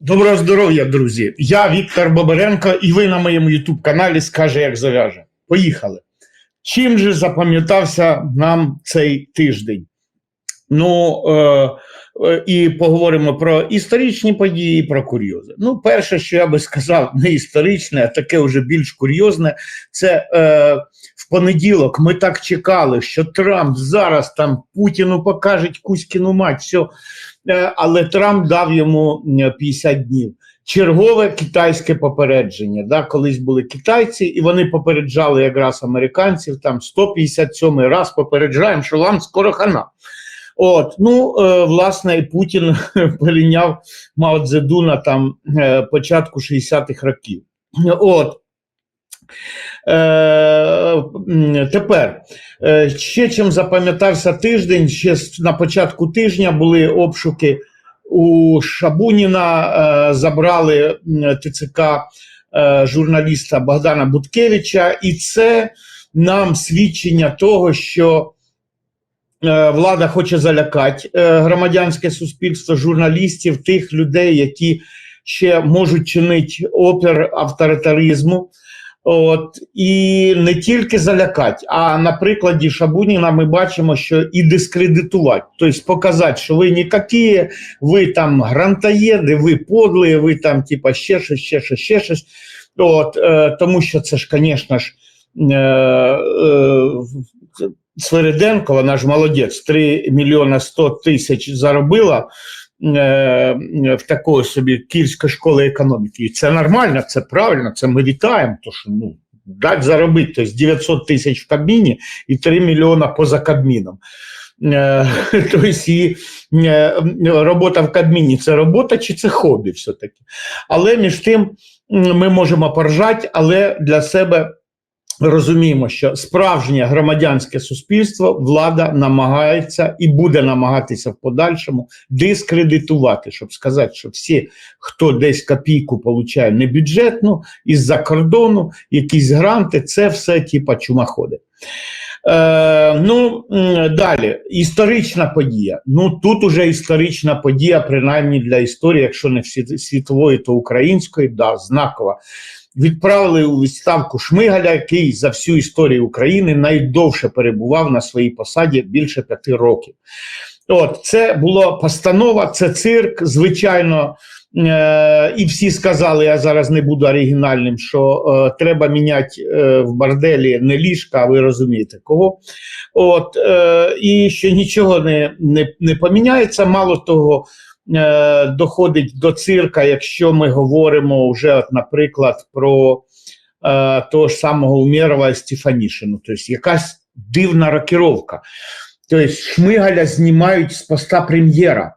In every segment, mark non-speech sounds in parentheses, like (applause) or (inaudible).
Доброго здоров'я, друзі! Я Віктор Бабаренко, і ви на моєму Ютуб каналі скаже, як зав'яже. Поїхали. Чим же запам'ятався нам цей тиждень? Ну е, і поговоримо про історичні події, і про курйози. Ну, перше, що я би сказав, (laughs) не історичне, а таке вже більш курйозне, це е, в понеділок ми так чекали, що Трамп зараз там Путіну покаже Кузькіну мать, все. Е, але Трамп дав йому е, 50 днів. Чергове китайське попередження. Да? Колись були китайці, і вони попереджали якраз американців там 157 раз попереджаємо, що вам скоро хана. От, ну, е, власне, і Путін (laughs) перейняв Мао Цзедуна там е, початку 60-х років. От. Е, тепер е, ще чим запам'ятався тиждень, ще на початку тижня були обшуки у Шабуніна, е, забрали ТЦК е, журналіста Богдана Буткевича, і це нам свідчення того, що влада хоче залякати е, громадянське суспільство, журналістів, тих людей, які ще можуть чинити опір авторитаризму. От і не тільки залякати, а на прикладі Шабуніна ми бачимо, що і дискредитувати, тобто показати, що ви ніякі, ви там грантоєди, ви подлі, ви там, типа, ще щось, ще щось, ще щось. От, е, тому що це ж, звісно ж, е, е, Свириденко, вона ж молодець, 3 мільйона 100 тисяч заробила е, в такої собі Київської школи економіки. І це нормально, це правильно, це ми вітаємо, то що ну, дать заробити, тобто 900 тисяч в Кабміні і 3 мільйона поза Кабміном. (laughs) Тобто і е, робота в Кабміні це робота чи це хобі все-таки. Але між тим ми можемо поржати, але для себе розуміємо, що справжнє громадянське суспільство влада намагається і буде намагатися в подальшому дискредитувати, щоб сказати, що всі, хто десь копійку получає не бюджетну, із-за кордону, якісь гранти, це все типа чумаходи. Е, ну, далі, історична подія. Ну, тут уже історична подія, принаймні для історії, якщо не світової, то української, да, знакова. Відправили у відставку Шмигаля, який за всю історію України найдовше перебував на своїй посаді більше п'яти років. От це була постанова, це цирк, звичайно. Е, і всі сказали, я зараз не буду оригінальним, що е, треба міняти е, в борделі не ліжка, а ви розумієте кого. От, е, і що нічого не, не, не поміняється. Мало того, е, доходить до цирка, якщо ми говоримо вже, от, наприклад, про е, того ж самого Умєрова і Стефанішину. Тобто якась дивна рокіровка. Тобто Шмигаля знімають з поста прем'єра.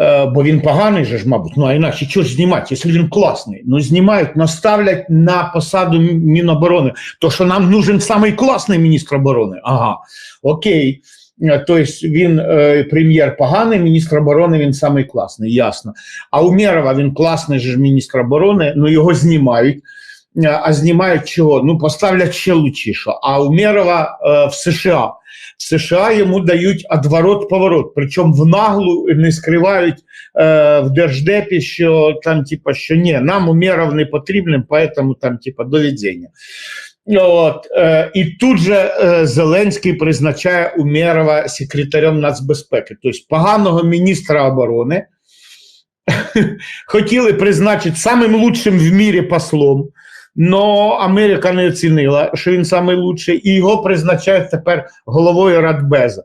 Е, бо він поганий же ж, мабуть, ну а іначе що ж знімати, якщо він класний? Ну знімають, наставлять на посаду Міноборони. То що нам нужен самий класний міністр оборони. Ага, окей. Е, Тобто він е, прем'єр поганий, міністр оборони він самий класний, ясно. А Умєрова він класний же міністр оборони, ну його знімають. Е, А знімають чого? Ну, поставлять ще лучіше. А Умєрова е, в США. В США йому дають отворот-поворот, причому в наглу не скривають е, в держдепі, що там, типа, що ні, нам Умєров не потрібен, поэтому там, типа, до відзення. От, е, і тут же е, Зеленський призначає Умєрова секретарем нацбезпеки, тобто поганого міністра оборони (laughs) хотіли призначити самим лучшим в мірі послом. Но Америка не оцінила, що він найкращий, і його призначають тепер головою Радбеза.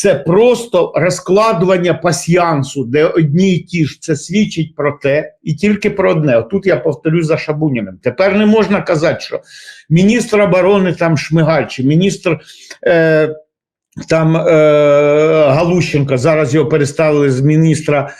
Це просто розкладування пасьянсу, де одні і ті ж це свідчить про те, і тільки про одне. Отут я повторю за Шабуніним. Тепер не можна казати, що міністр оборони там Шмигаль, чи міністр е, там е, Галущенко, зараз його переставили з міністра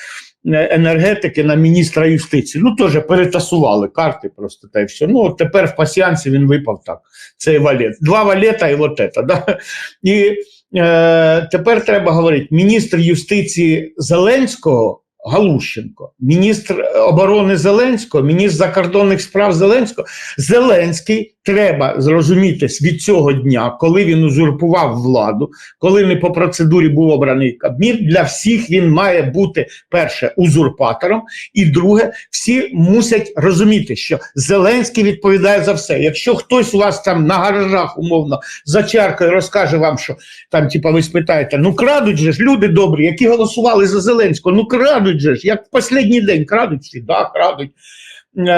е, енергетики на міністра юстиції. Ну, теж перетасували карти просто та й все. Ну, от тепер в пасіянці він випав так. Цей валет. Два валета і от це. Да? І е, тепер треба говорити: міністр юстиції Зеленського Галущенко, міністр оборони Зеленського, міністр закордонних справ Зеленського. Зеленський треба зрозуміти від цього дня, коли він узурпував владу, коли не по процедурі був обраний Кабмін. Для всіх він має бути перше узурпатором, і друге, всі мусять розуміти, що Зеленський відповідає за все. Якщо хтось у вас там на гаражах умовно за чаркою розкаже вам, що там, типа, ви спитаєте, ну крадуть же ж люди добрі, які голосували за Зеленського, ну крадуть же ж, як в останній день крадуть да, крадуть. Е,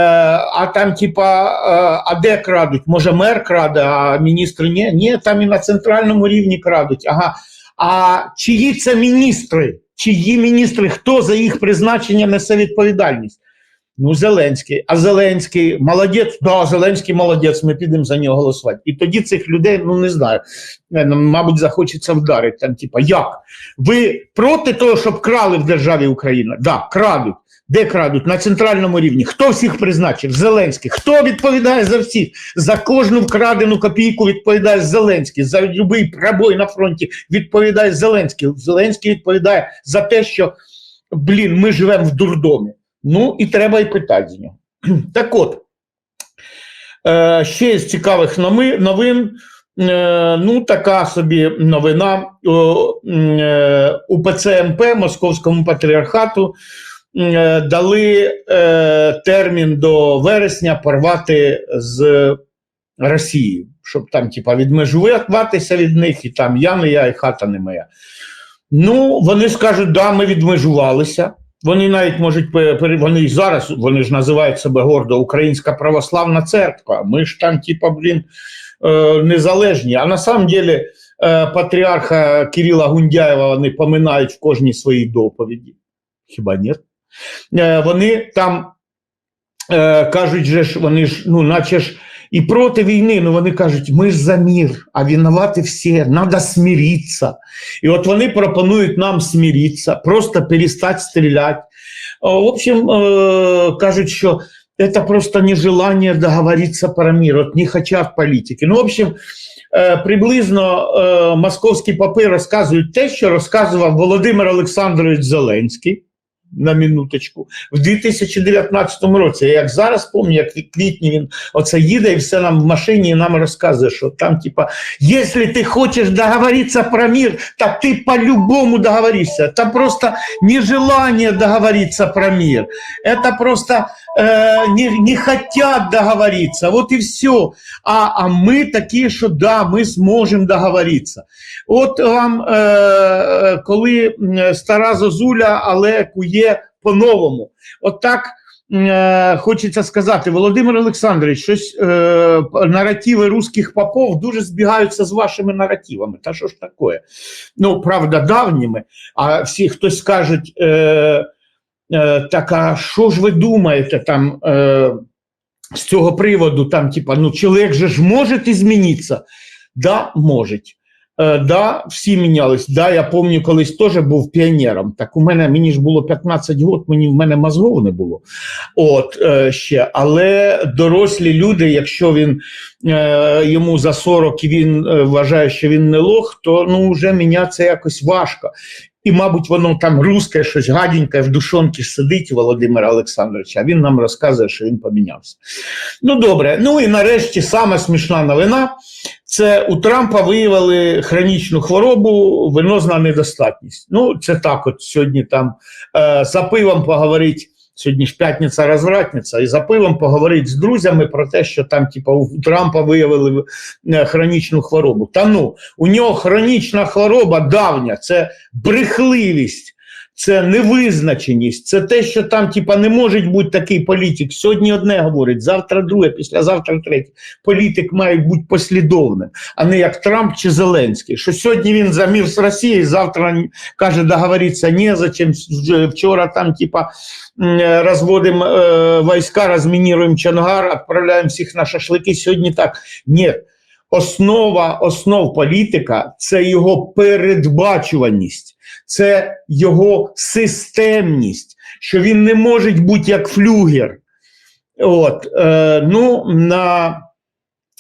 а там, типа, е, а де крадуть? Може, мер краде, а міністри ні? Ні, там і на центральному рівні крадуть. Ага. А чиї це міністри? Чиї міністри? Хто за їх призначення несе відповідальність? Ну, Зеленський. А Зеленський молодець, да, Зеленський молодець, ми підемо за нього голосувати. І тоді цих людей, ну не знаю, ну, мабуть, захочеться вдарити. Там, типа, як? Ви проти того, щоб крали в державі Україна? Да, крадуть. Де крадуть? На центральному рівні. Хто всіх призначив? Зеленський. Хто відповідає за всіх? За кожну вкрадену копійку відповідає Зеленський. За будь-який пробой на фронті відповідає Зеленський. Зеленський відповідає за те, що блін, ми живемо в дурдомі. Ну і треба і питати з нього. (clears throat) Так от, е, ще з цікавих новин. Е, ну, така собі новина е, УПЦ МП Московському патріархату е, дали термін до вересня порвати з Росією, щоб там, типа, відмежуватися від них, і там я не я, і хата не моя. Ну, вони скажуть, да, ми відмежувалися. Вони навіть можуть вони й зараз вони ж називають себе гордо Українська православна церква. Ми ж там, типа, блін, е, незалежні. А на самом деле е, патріарха Кирила Гундяєва вони поминають в кожній своїй доповіді. Хіба ні? Е, вони там кажуть, же ж, вони ж, ну, наче ж і проти війни, ну вони кажуть, ми ж за мир, а винувати всі, треба смиритися. І от вони пропонують нам смиритися, просто перестати стріляти. В общем, е, кажуть, що це просто нежелание договоритися про мир, от не хочуть політики. Ну, в общем, е, приблизно е, московські попи розказують те, що розказував Володимир Олександрович Зеленський На минуточку, в 2019 році. Я як зараз пам'ятаю, як в квітні він оце їде і все нам в машині і нам розказує, що там, типа, якщо ти хочеш договоритися про мир, так ти по-любому договоришся. Там просто нежелание договориться про мир. Это просто э, не, не хотят договориться. Вот и все. А, а мы такие, що да, ми зможемо договоритися. От вам, е, е, коли м, стара зозуля, але кує по-новому. От е, хочеться сказати, Володимир Олександрович, щось е, наративи русських попов дуже збігаються з вашими наративами. Та що ж таке? Ну, правда, давніми, а всі хтось скажуть, е, е, так, а що ж ви думаєте там е, з цього приводу, там, типа, ну, чоловік же ж може змінитися? Да, може. Е, да, всі мінялись. Да, я пам'ятаю, колись теж був піонером. Так у мене мені ж було 15 років, мені в мене мозгов не було. От е, ще. Але дорослі люди, якщо він е, йому за 40 і він вважає, що він не лох, то ну вже мінятися якось важко. І, мабуть, воно там русське, щось гаденьке в душонці сидить Володимира Олександровича, він нам розказує, що він помінявся. Ну добре, ну і нарешті сама смішна новина. Це у Трампа виявили хронічну хворобу, винозна недостатність. Ну, це так, от сьогодні там е, за пивом поговорить. Сьогодні ж п'ятниця розвратниця, і за пивом поговорить з друзями про те, що там, типу, у Трампа виявили е, хронічну хворобу. Та ну, у нього хронічна хвороба давня, це брехливість, це невизначеність, це те, що там, типа, не може бути такий політик. Сьогодні одне говорить, завтра друге, післязавтра третє. Політик має бути послідовним, а не як Трамп чи Зеленський. Що сьогодні він за мир з Росією, завтра каже, договоритися не зачем. Вчора там, типа, розводимо е, війська, розмініруємо Чонгар, відправляємо всіх на шашлики. Сьогодні так. Ні. Основа основ політика це його передбачуваність, це його системність, що він не може бути як флюгер. От, е, ну, на,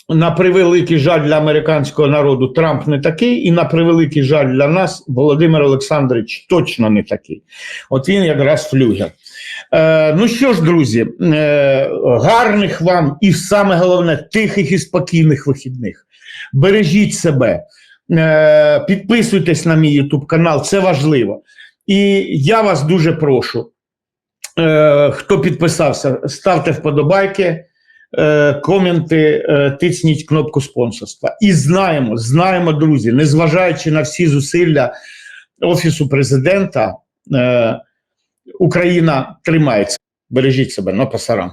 на превеликий жаль для американського народу Трамп не такий, і на превеликий жаль для нас Володимир Олександрович точно не такий. От він якраз флюгер. Е, ну що ж, друзі, е, гарних вам і саме головне тихих і спокійних вихідних. Бережіть себе, підписуйтесь на мій YouTube канал, це важливо. І я вас дуже прошу. Е, хто підписався, ставте вподобайки, е, коменти, е, тисніть кнопку спонсорства. І знаємо, знаємо, друзі, незважаючи на всі зусилля Офісу президента, е, Україна тримається. Бережіть себе, на пасарам.